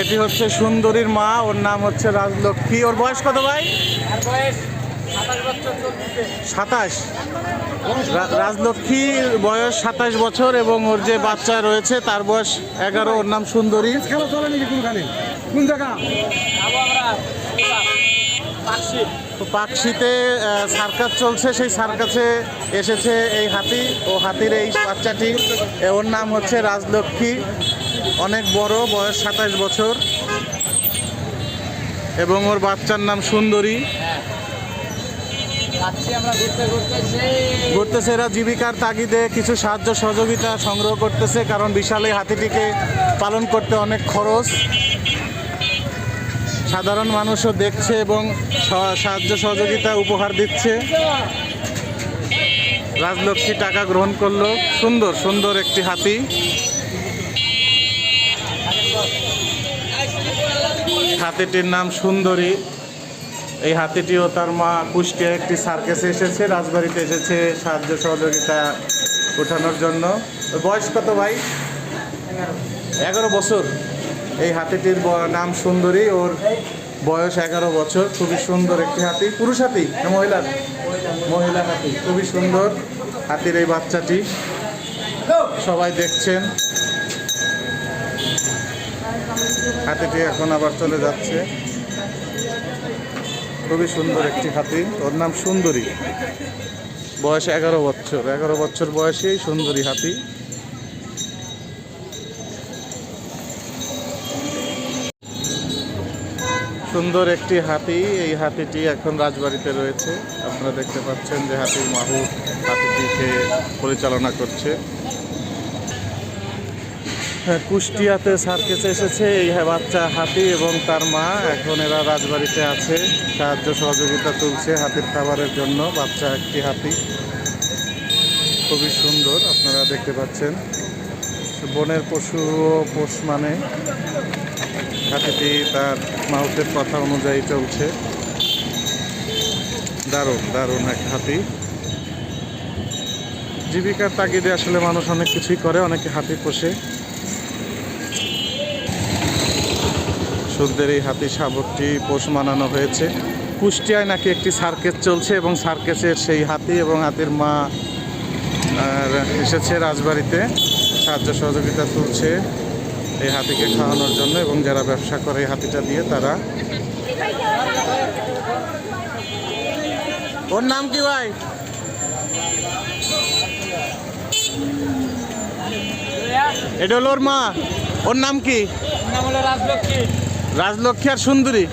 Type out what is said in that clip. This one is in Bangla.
এটি হচ্ছে সুন্দরীর মা ওর নাম হচ্ছে রাজলক্ষ্মী। ওর বয়স কত ভাই? সাতাশ রাজলক্ষ্মীর বয়স সাতাশ বছর এবং ওর যে বাচ্চা রয়েছে তার বয়স এগারো ওর নাম সুন্দরী। কোন জায়গা? তো পাকশিতে সার্কাস চলছে সেই সার্কাসে এসেছে এই হাতি ও হাতির এই বাচ্চাটি। এ, ওর নাম হচ্ছে রাজলক্ষ্মী। অনেক বড়, বয়স সাতাশ বছর। এবং ওর বাচ্চার নাম সুন্দরী। ঘুরতেছে এরা জীবিকার তাগিদে, কিছু সাহায্য সহযোগিতা সংগ্রহ করতেছে, কারণ বিশাল এই হাতিটিকে পালন করতে অনেক খরচ। সাধারণ মানুষও দেখছে এবং সাহায্য সহযোগিতা উপহার দিচ্ছে। রাজলক্ষ্মী টাকা গ্রহণ করল। সুন্দর সুন্দর একটি হাতি। হাতিটির নাম সুন্দরী। এই হাতিটিও তার মা কুষ্টিয়া একটি সার্কেসে এসেছে, রাজবাড়িতে এসেছে সাহায্য সহযোগিতা ওঠানোর জন্য। বয়স কত ভাই? এগারো বছর। এই হাতিটির নাম সুন্দরী, ওর বয়স এগারো বছর। খুবই সুন্দর একটি হাতি। পুরুষ হাতি না মহিলার মহিলা হাতি। খুবই সুন্দর হাতির এই বাচ্চাটি। সবাই দেখছেন। হাতিটি এখন আবার চলে যাচ্ছে। খুবই সুন্দর একটি হাতি। ওর নাম সুন্দরী। বয়স এগারো বছর। এগারো বছর বয়সেই সুন্দরী হাতি। সুন্দর একটি হাতি। এই হাতিটি এখন রাজবাড়িতে রয়েছে। আপনারা দেখতে পাচ্ছেন যে হাতির মাহু হাতিটিকে পরিচালনা করছে। কুষ্টিয়াতে সার্কেসে এসেছে। এই হ্যাঁ বাচ্চা হাতি এবং তার মা এখন এরা রাজবাড়িতে আছে। সাহায্য সহযোগিতা তুলছে হাতির খাবারের জন্য। বাচ্চা একটি হাতি। খুবই সুন্দর, আপনারা দেখতে পাচ্ছেন। বনের পশু পোষ মানে হাতিটি তার মাউথের কথা অনুযায়ী চলছে। দারুণ দারুণ এক হাতি। জীবিকার তাগিদে আসলে মানুষ অনেক কিছুই করে, অনেকে হাতি পোষে। সুন্দর এই হাতি শাবকটি পোষ মানানো হয়েছে। কুষ্টিয়ায় নাকি একটি সার্কেস চলছে এবং সার্কেসের সেই হাতি এবং হাতির মা এসেছে রাজবাড়িতে। সাহায্য সহযোগিতা তুলছে এই হাতিকে খাওয়ানোর জন্য এবং যারা ব্যবসা করে এই হাতিটা দিয়ে তারা। ওর নাম কি ভাই? এটা হলো ওর মা। ওর নাম কি? নাম হলো রাজলক্ষ্মী। রাজলক্ষ্মী আর সুন্দরী।